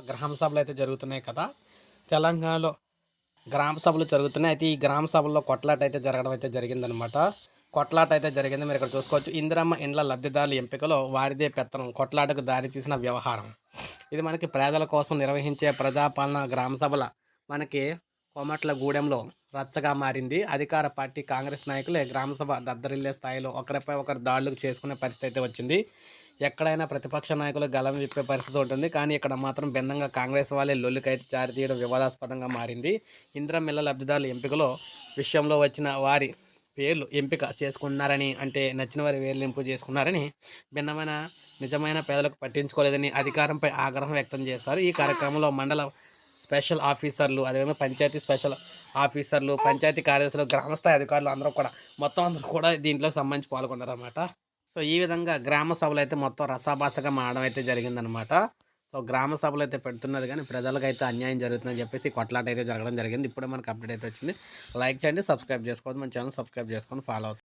గ్రామ సభలు అయితే జరుగుతున్నాయి కదా. తెలంగాణలో గ్రామ సభలు జరుగుతున్నాయి. అయితే ఈ గ్రామ సభల్లో కొట్లాట అయితే జరగడం అయితే జరిగిందనమాట కొట్లాట అయితే జరిగింది. మీరు ఇక్కడ చూసుకోవచ్చు. ఇందిరమ్మ ఇండ్ల లబ్ధిదారుల ఎంపికలో వారిదే పెత్తనం. కొట్లాటకు దారి తీసిన వ్యవహారం. ఇది మనకి పేదల కోసం నిర్వహించే ప్రజాపాలన గ్రామ సభల మనకి కోమట్ల గూడెంలో రచ్చగా మారింది. అధికార పార్టీ కాంగ్రెస్ నాయకులే గ్రామ సభ దద్దరిల్లే స్థాయిలో ఒకరిపై ఒకరు దాడులు చేసుకునే పరిస్థితి అయితే వచ్చింది. ఎక్కడైనా ప్రతిపక్ష నాయకులు గలం విప్పే పరిస్థితి ఉంటుంది. కానీ ఇక్కడ మాత్రం భిన్నంగా కాంగ్రెస్ వాళ్ళే లొల్లికైతే జారితీయడం వివాదాస్పదంగా మారింది. ఇంద్ర మిల్ల లబ్ధిదారుల ఎంపికలో విషయంలో వచ్చిన వారి పేర్లు ఎంపిక చేసుకున్నారని అంటే నచ్చిన వారి పేర్లు ఎంపిక చేసుకున్నారని భిన్నమైన నిజమైన పేదలకు పట్టించుకోలేదని అధికారంపై ఆగ్రహం వ్యక్తం చేశారు. ఈ కార్యక్రమంలో మండల స్పెషల్ ఆఫీసర్లు అదేవిధంగా పంచాయతీ స్పెషల్ ఆఫీసర్లు పంచాయతీ కార్యదర్శులు గ్రామస్థాయి అధికారులు అందరూ కూడా మొత్తం అందరూ కూడా దీంట్లో సంబంధించి పాల్గొన్నారన్నమాట. సో ఈ విధంగా గ్రామ సభలు అయితే మొత్తం రసాభాసగా మారడం అయితే జరిగిందనమాట సో గ్రామ సభలు అయితే పెడుతున్నారు కానీ ప్రజలకు అయితే అన్యాయం జరుగుతుందని చెప్పేసి కొట్లాట అయితే జరగడం జరిగింది. ఇప్పుడే మనకు అప్డేట్ అయితే వచ్చింది. లైక్ చేయండి సబ్స్క్రైబ్ చేసుకోవద్దు. మన ఛానల్ సబ్స్క్రైబ్ చేసుకొని ఫాలో అవుతుంది